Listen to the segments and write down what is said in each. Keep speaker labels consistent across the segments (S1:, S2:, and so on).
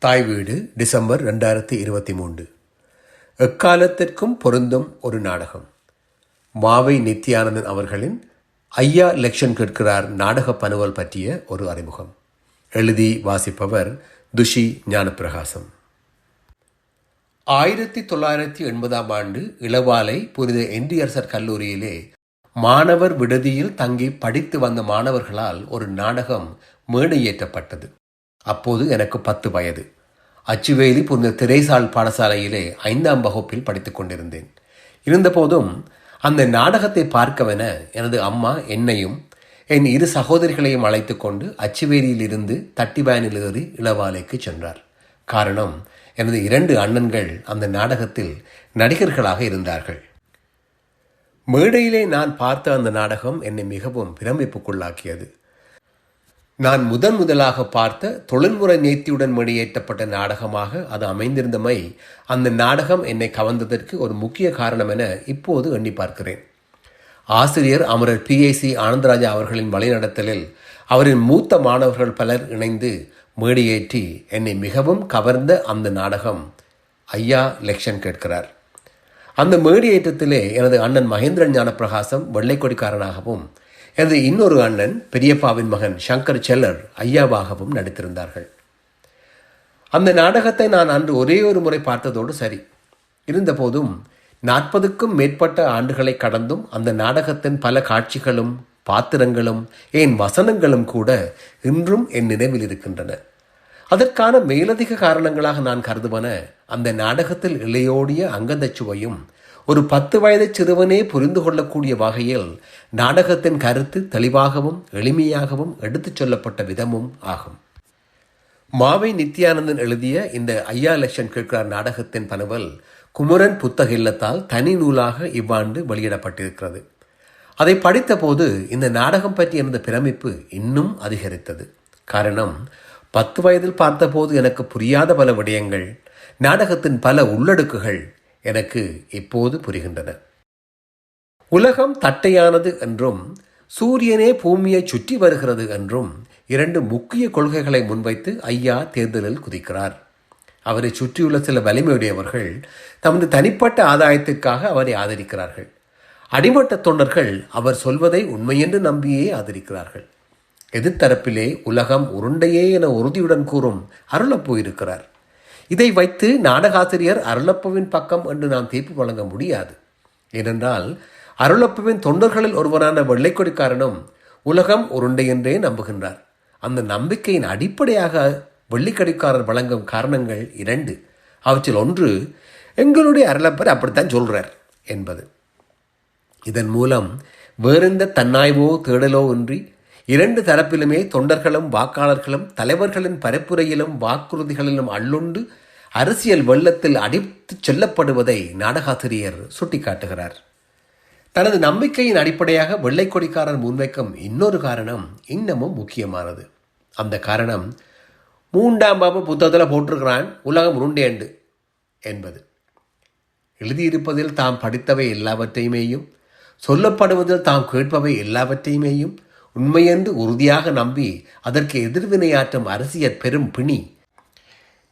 S1: தாய் வீடு டிசம்பர் ரெண்டாயிரத்தி இருபத்தி மூன்று. எக்காலத்திற்கும் பொருந்தும் ஒரு நாடகம். மாவை நித்யானந்தன் அவர்களின் ஐயா லெக்ஷன் கேட்கிறார் நாடக பனுவல் பற்றிய ஒரு அறிமுகம். எழுதி வாசிப்பவர் துஷி ஞானப்பிரகாசம். ஆயிரத்தி தொள்ளாயிரத்தி எண்பதாம் ஆண்டு இளவாலை புனித என்டிஆர்சர் கல்லூரியிலே மாணவர் விடுதியில் தங்கி படித்து வந்த மாணவர்களால் ஒரு நாடகம் மேடையேற்றப்பட்டது. அப்போது எனக்கு பத்து வயது. அச்சுவேலி புரிந்த திரைசால் பாடசாலையிலே ஐந்தாம் வகுப்பில் படித்துக் கொண்டிருந்தேன். இருந்தபோதும் அந்த நாடகத்தை பார்க்கவென எனது அம்மா என்னையும் என் இரு சகோதரிகளையும் அழைத்து கொண்டு அச்சுவேலியிலிருந்து தட்டிவேனில் ஏறி இளவாலைக்கு சென்றார். காரணம் எனது இரண்டு அண்ணன்கள் அந்த நாடகத்தில் நடிகர்களாக இருந்தார்கள். மேடையிலே நான் பார்த்த அந்த நாடகம் என்னை மிகவும் பிரமிப்புக்குள்ளாக்கியது. நான் முதன் முதலாக பார்த்த தொழில்முறை நேர்த்தியுடன் மொழியேற்றப்பட்ட நாடகமாக அது அமைந்திருந்தமை அந்த நாடகம் என்னை கவர்ந்ததற்கு ஒரு முக்கிய காரணம் என இப்போது எண்ணி பார்க்கிறேன். ஆசிரியர் அமரர் பிஏசி ஆனந்தராஜா அவர்களின் வழிநடத்தலில் அவரின் மூத்த மாணவர்கள் பலர் இணைந்து மேடியேற்றி என்னை மிகவும் கவர்ந்த அந்த நாடகம் ஐயா லெக்ஷன் கேட்கிறார். அந்த மேடியேற்றத்திலே எனது அண்ணன் மகேந்திரன் ஞானப்பிரகாசம் வெள்ளைக்கொடிக்காரனாகவும் எனது இன்னொரு அண்ணன் பெரியப்பாவின் மகன் சங்கர் செல்லர் ஐயாவாகவும் நடித்திருந்தார்கள். அந்த நாடகத்தை நான் அன்று ஒரே ஒரு முறை பார்த்ததோடு சரி. இருந்தபோதும் நாற்பதுக்கும் மேற்பட்ட ஆண்டுகளை கடந்தும் அந்த நாடகத்தின் பல காட்சிகளும் பாத்திரங்களும் என் வசனங்களும் கூட இன்றும் என் நினைவில் இருக்கின்றன. அதற்கான மேலதிக காரணங்களாக நான் கருதுவன அந்த நாடகத்தில் இளையோடிய அங்கந்தச்சுவையும் ஒரு பத்து வயது சிறுவனே புரிந்து கொள்ளக்கூடிய வகையில் நாடகத்தின் கருத்து தெளிவாகவும் எளிமையாகவும் எடுத்துச் சொல்லப்பட்ட விதமும் ஆகும். மாவை நித்யானந்தன் எழுதிய இந்த ஐயா லட்சம் கேட்கிறார் நாடகத்தின் பனவல் குமரன் புத்தக இல்லத்தால் தனி நூலாக இவ்வாண்டு வெளியிடப்பட்டிருக்கிறது. அதை படித்தபோது இந்த நாடகம் பற்றி எனது பிரமிப்பு இன்னும் அதிகரித்தது. காரணம் பத்து வயதில் பார்த்தபோது எனக்கு புரியாத பல விடயங்கள் நாடகத்தின் பல உள்ளடுக்குகள் எனக்கு இப்போது புரிகின்றன. உலகம் தட்டையானது என்றும் சூரியனே பூமியை சுற்றி வருகிறது என்றும் இரண்டு முக்கிய கொள்கைகளை முன்வைத்து ஐயா தேர்தலில் குதிக்கிறார். அவரை சுற்றியுள்ள சில வலிமையுடையவர்கள் தமது தனிப்பட்ட ஆதாயத்திற்காக அவரை ஆதரிக்கிறார்கள். அடிமட்ட தொண்டர்கள் அவர் சொல்வதை உண்மையென்று நம்பியே ஆதரிக்கிறார்கள். எதிர்த்தரப்பிலே உலகம் உருண்டையே என உறுதியுடன் கூறும் அருளப் போயிருக்கிறார் இதை வைத்து நாடகாசிரியர் அருளப்பவின் பக்கம் என்று நாம் தீர்ப்பு வழங்க முடியாது. ஏனென்றால் அருளப்பவின் தொண்டர்களில் ஒருவரான வெள்ளைக்கொடிக்காரனும் உலகம் உருண்டை என்றே நம்புகின்றார். அந்த நம்பிக்கையின் அடிப்படையாக வெள்ளிக்கடிக்காரர் வழங்கும் காரணங்கள் இரண்டு. அவற்றில் ஒன்று எங்களுடைய அருளப்பர் அப்படித்தான் சொல்றார் என்பது. இதன் மூலம் வேறெந்த தன்னாய்வோ தேடலோ இன்றி இரண்டு தரப்பிலுமே தொண்டர்களும் வாக்காளர்களும் தலைவர்களின் பரப்புரையிலும் வாக்குறுதிகளிலும் அள்ளுண்டு அரசியல் வெள்ளத்தில் அடித்துச் செல்லப்படுவதை நாடகாசிரியர் சுட்டிக்காட்டுகிறார். தனது நம்பிக்கையின் அடிப்படையாக வெள்ளைக்கொடிக்காரர் முன்வைக்கும் இன்னொரு காரணம் இன்னமும் முக்கியமானது. அந்த காரணம் மூன்றாம் பாபு புத்தகத்தில் போட்டிருக்கிறான் உலகம் உருண்டேண்டு என்பது. எழுதியிருப்பதில் தாம் படித்தவை எல்லாவற்றையுமேயும் சொல்லப்படுவதில் தாம் கேட்பவை எல்லாவற்றையுமேயும் உண்மையென்று உறுதியாக நம்பி அதற்கு எதிர்வினையாற்றும் அரசியல் பெரும் பிணி.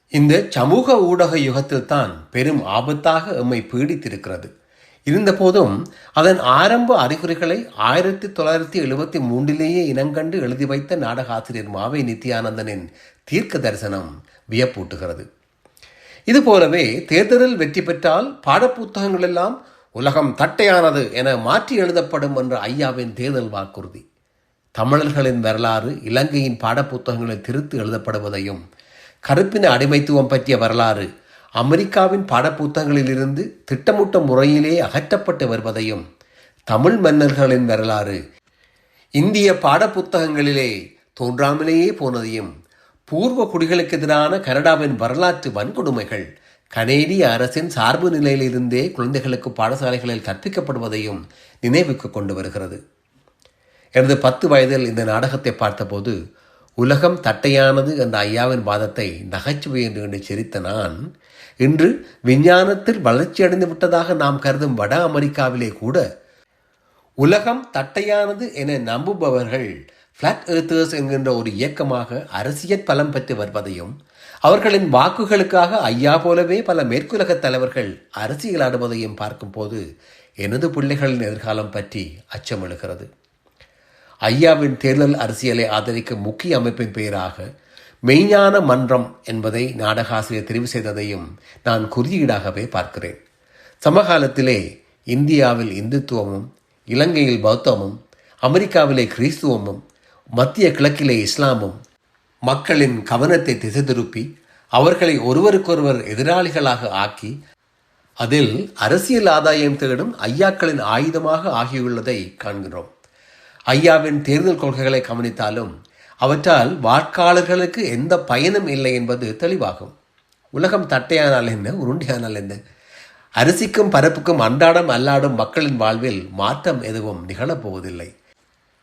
S1: இந்த சமூக ஊடக யுகத்தில்தான் பெரும் ஆபத்தாக எம்மை பீடித்திருக்கிறது. இருந்தபோதும் அதன் ஆரம்ப அறிகுறிகளை ஆயிரத்தி தொள்ளாயிரத்தி எழுபத்தி மூன்றிலேயே இனங்கண்டு எழுதி வைத்த நாடகாசிரியர் மாவை நித்யானந்தனின் தீர்க்க தரிசனம் வியப்பூட்டுகிறது. இதுபோலவே தேர்தலில் வெற்றி பெற்றால் பாடப்புத்தகங்களெல்லாம் உலகம் தட்டையானது என மாற்றி எழுதப்படும் என்ற ஐயாவின் தேர்தல் வாக்குறுதி. தமிழர்களின் வரலாறு இலங்கையின் பாடப்புத்தகங்களில் திருத்து எழுதப்படுவதையும் கருப்பின அடிமைத்துவம் பற்றிய வரலாறு அமெரிக்காவின் பாடப்புத்தகங்களிலிருந்து திட்டமிட்ட முறையிலே அகற்றப்பட்டு வருவதையும் தமிழ் மன்னர்களின் வரலாறு இந்திய பாடப்புத்தகங்களிலே தோன்றாமலேயே போனதையும் பூர்வ குடிகளுக்கு எதிரான கனடாவின் வரலாற்று வன்கொடுமைகள் கனேடிய அரசின் சார்பு நிலையிலிருந்தே குழந்தைகளுக்கு பாடசாலைகளில் கற்பிக்கப்படுவதையும் நினைவுக்கு கொண்டு வருகிறது. எனது பத்து வயதில் இந்த நாடகத்தை பார்த்தபோது உலகம் தட்டையானது என்ற ஐயாவின் வாதத்தை நகைச்சுவை என்று கண்டு சிரித்த நான் இன்று விஞ்ஞானத்தில் வளர்ச்சியடைந்து விட்டதாக நாம் கருதும் வட அமெரிக்காவிலே கூட உலகம் தட்டையானது என நம்புபவர்கள் ஃப்ளாட் ஏர்த்தர்ஸ் என்கின்ற ஒரு இயக்கமாக அரசியல் பலம் பெற்று வருவதையும் அவர்களின் வாக்குகளுக்காக ஐயா போலவே பல மேற்குலக தலைவர்கள் அரசியலாடுவதையும் பார்க்கும்போது எனது பிள்ளைகளின் எதிர்காலம் பற்றி அச்சம் எழுகிறது ஐயாவின் தேர்தல் அரசியலை ஆதரிக்கும் முக்கிய அமைப்பின் பெயராக மெய்ஞான மன்றம் என்பதை நாடகாசிரியர் தெரிவு செய்ததையும் நான் குறியீடாகவே பார்க்கிறேன். சமகாலத்திலே இந்தியாவில் இந்துத்துவமும் இலங்கையில் பௌத்தமும் அமெரிக்காவிலே கிறிஸ்துவமும் மத்திய கிழக்கிலே இஸ்லாமும் மக்களின் கவனத்தை திசை திருப்பி அவர்களை ஒருவருக்கொருவர் எதிராளிகளாக ஆக்கி அதில் அரசியல் ஆதாயம் தேடும் ஐயாக்களின் ஆயுதமாக ஆகியுள்ளதை காண்கிறோம். ஐயாவின் தேர்தல் கொள்கைகளை கவனித்தாலும் அவற்றால் வாக்காளர்களுக்கு எந்த பயனும் இல்லை என்பது தெளிவாகும். உலகம் தட்டையானால் என்ன உருண்டையானால் என்ன? அரிசிக்கும் பரப்புக்கும் அன்றாடம் அல்லாடும் மக்களின் வாழ்வில் மாற்றம் எதுவும் நிகழப்போவதில்லை.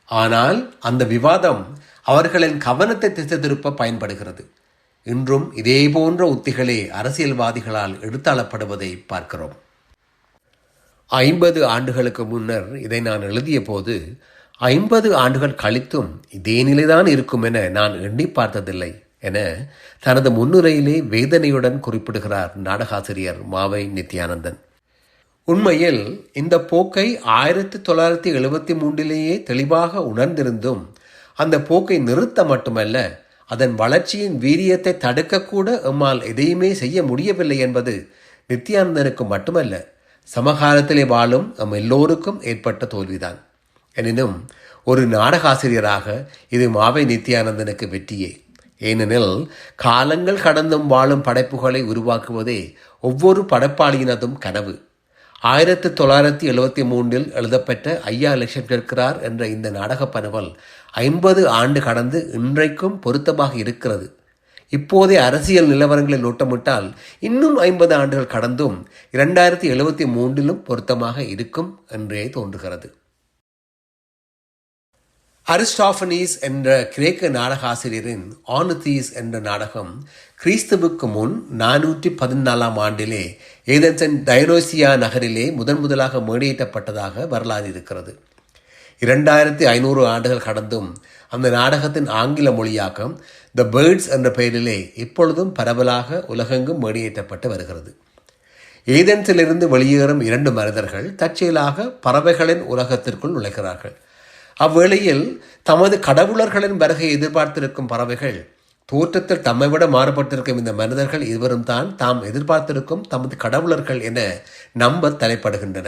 S1: ஆனால் அந்த விவாதம் அவர்களின் கவனத்தை திசை திருப்ப பயன்படுகிறது. இன்றும் இதே போன்ற உத்திகளே அரசியல்வாதிகளால் எடுத்தாளப்படுவதை பார்க்கிறோம். ஐம்பது ஆண்டுகளுக்கு முன்னர் இதை நான் எழுதிய போது ஐம்பது ஆண்டுகள் கழித்தும் இதே நிலைதான் இருக்கும் என நான் எண்ணி பார்த்ததில்லை என தனது முன்னுரையிலே வேதனையுடன் குறிப்பிடுகிறார் நாடகாசிரியர் மாவை நித்யானந்தன். உண்மையில் இந்த போக்கை ஆயிரத்தி தொள்ளாயிரத்தி எழுபத்தி மூன்றிலேயே தெளிவாக உணர்ந்திருந்தும் அந்த போக்கை நிறுத்த மட்டுமல்ல அதன் வளர்ச்சியின் வீரியத்தை தடுக்கக்கூட எம்மால் எதையுமே செய்ய முடியவில்லை என்பது நித்யானந்தனுக்கு மட்டுமல்ல சமகாலத்திலே வாழும் எம் எல்லோருக்கும் ஏற்பட்ட தோல்விதான். எனினும் ஒரு நாடகாசிரியராக இது மாவை நித்யானந்தனுக்கு வெற்றியே. ஏனெனில் காலங்கள் கடந்தும் வாழும் படைப்புகளை உருவாக்குவதே ஒவ்வொரு படைப்பாளியினதும் கனவு. ஆயிரத்தி தொள்ளாயிரத்தி எழுபத்தி மூன்றில் எழுதப்பட்ட ஐயா லட்சம் கேட்கிறார் என்ற இந்த நாடகப் பரவல் ஐம்பது ஆண்டு கடந்து இன்றைக்கும் பொருத்தமாக இருக்கிறது. இப்போதைய அரசியல் நிலவரங்களில் நோட்டமிட்டால் இன்னும் ஐம்பது ஆண்டுகள் கடந்தும் இரண்டாயிரத்தி எழுபத்தி மூன்றிலும் பொருத்தமாக இருக்கும் என்றே தோன்றுகிறது. அரிஸ்டாஃபனீஸ் என்ற கிரேக்க நாடகாசிரியரின் ஆனுதீஸ் என்ற நாடகம் கிறிஸ்துவுக்கு முன் நானூற்றி பதினாலாம் ஆண்டிலே ஏதென்சன் டைனோசியா நகரிலே முதன் முதலாக மேடையிட்டப்பட்டதாக வரலாறு இருக்கிறது. இரண்டாயிரத்தி ஐநூறு ஆண்டுகள் கடந்தும் அந்த நாடகத்தின் ஆங்கில மொழியாக்கம் த பேர்ட்ஸ் என்ற பெயரிலே இப்பொழுதும் பரவலாக உலகெங்கும் மேடையேற்றப்பட்டு வருகிறது. ஏதென்ஸிலிருந்து வெளியேறும் இரண்டு மனிதர்கள் தற்செயலாக பறவைகளின் உலகத்திற்குள் நுழைகிறார்கள். அவ்வேளையில் தமது கடவுளர்களின் வருகை எதிர்பார்த்திருக்கும் பறவைகள் தோற்றத்தில் தம்மை விட மாறுபட்டிருக்கும் இந்த மனிதர்கள் இருவரும் தான் தாம் எதிர்பார்த்திருக்கும் தமது கடவுளர்கள் என நம்ப தலைப்படுகின்றன.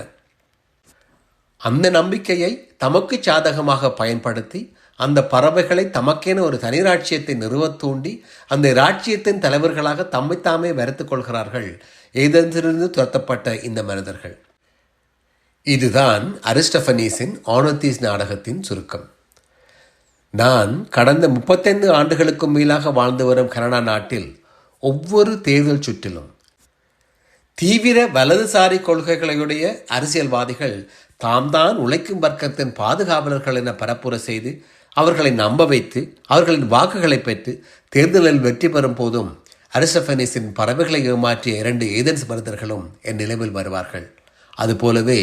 S1: அந்த நம்பிக்கையை தமக்கு சாதகமாக பயன்படுத்தி அந்த பறவைகளை தமக்கென ஒரு தனி ராட்சியத்தை நிறுவத் தூண்டி அந்த ராட்சியத்தின் தலைவர்களாக தம்மைத்தாமே வரைத்துக் கொள்கிறார்கள் ஏதென்றிலிருந்து துரத்தப்பட்ட இந்த மனிதர்கள். இதுதான் அரிஸ்டபனீஸின் ஆனோத்தீஸ் நாடகத்தின் சுருக்கம். நான் கடந்த முப்பத்தைந்து ஆண்டுகளுக்கும் மேலாக வாழ்ந்து வரும் கனடா நாட்டில் ஒவ்வொரு தேர்தல் சுற்றிலும் தீவிர வலதுசாரி கொள்கைகளையுடைய அரசியல்வாதிகள் தாம் தான் உழைக்கும் வர்க்கத்தின் பாதுகாவலர்கள் என பரப்புரை செய்து அவர்களை நம்ப வைத்து அவர்களின் வாக்குகளை பெற்று தேர்தலில் வெற்றி பெறும் போதும் அரிஸ்டபனீஸின் பறவைகளை ஏமாற்றிய இரண்டு ஏதன்ஸ் மனிதர்களும் என் நிலைவில் வருவார்கள். அதுபோலவே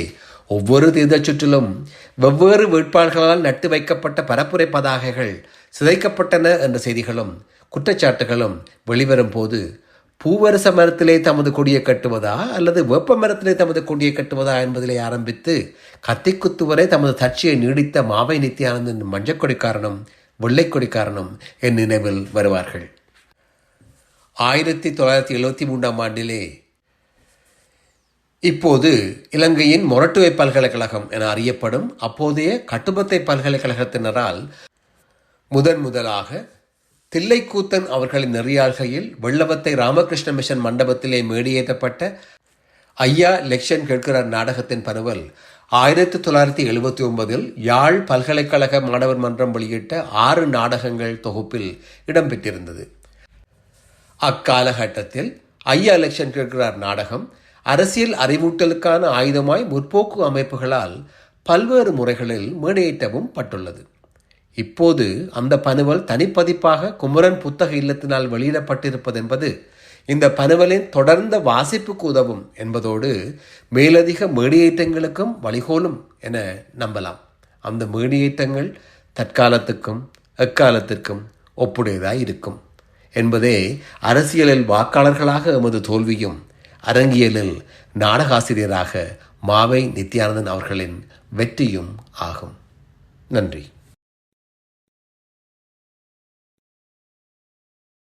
S1: ஒவ்வொரு தேர்தல் சுற்றிலும் வெவ்வேறு வேட்பாளர்களால் நட்டு வைக்கப்பட்ட பரப்புரை பதாகைகள் சிதைக்கப்பட்டன என்ற செய்திகளும் குற்றச்சாட்டுகளும் வெளிவரும் போது பூவரச மரத்திலே தமது கொடியை கட்டுவதா அல்லது வெப்ப மரத்திலே தமது கொடியை கட்டுவதா என்பதிலே ஆரம்பித்து கத்திக்குத்து வரை தமது தட்சியை நீடித்த மாவை நித்யானந்தன் மஞ்சக்கொடிக்காரனும் வெள்ளைக்கொடிக்காரனும் என் நினைவில் வருவார்கள். ஆயிரத்தி தொள்ளாயிரத்தி எழுபத்தி மூன்றாம் ஆண்டிலே இப்போது இலங்கையின் மொரட்டுவை பல்கலைக்கழகம் என அறியப்படும் அப்போதைய கட்டுபத்தை பல்கலைக்கழகத்தினரால் முதன் முதலாக தில்லைக்கூத்தன் அவர்களின் நெறியாள்கையில் வெள்ளவத்தை ராமகிருஷ்ண மிஷன் மண்டபத்திலே மேடியேற்றப்பட்ட ஐயா லெக்ஷன் கேட்கிறார் நாடகத்தின் பரவல் ஆயிரத்தி தொள்ளாயிரத்தி எழுபத்தி ஒன்பதில் யாழ் பல்கலைக்கழக மாணவர் மன்றம் வெளியிட்ட ஆறு நாடகங்கள் தொகுப்பில் இடம்பெற்றிருந்தது. அக்காலகட்டத்தில் ஐயா எலெக்ஷன் கேட்கிறார் நாடகம் அரசியல் அறிவூட்டலுக்கான ஆயுதமாய் முற்போக்கு அமைப்புகளால் பல்வேறு முறைகளில் மேடையேற்றவும் பட்டுள்ளது. இப்போது அந்த பனுவல் தனிப்பதிப்பாக குமரன் புத்தக இல்லத்தினால் வெளியிடப்பட்டிருப்பது என்பது இந்த பனுவலின் தொடர்ந்த வாசிப்புக்கு உதவும் என்பதோடு மேலதிக மேடியேற்றங்களுக்கும் வழிகோலும் என நம்பலாம். அந்த மேடியேற்றங்கள் தற்காலத்துக்கும் எக்காலத்திற்கும் ஒப்புடையதாய் இருக்கும். என்பதே அரசியலில் வாக்காளர்களாக எமது தோல்வியும் அரங்கியலில் நாடகாசிரியராக மாவை நித்யானந்தன் அவர்களின் வெற்றியும் ஆகும். நன்றி.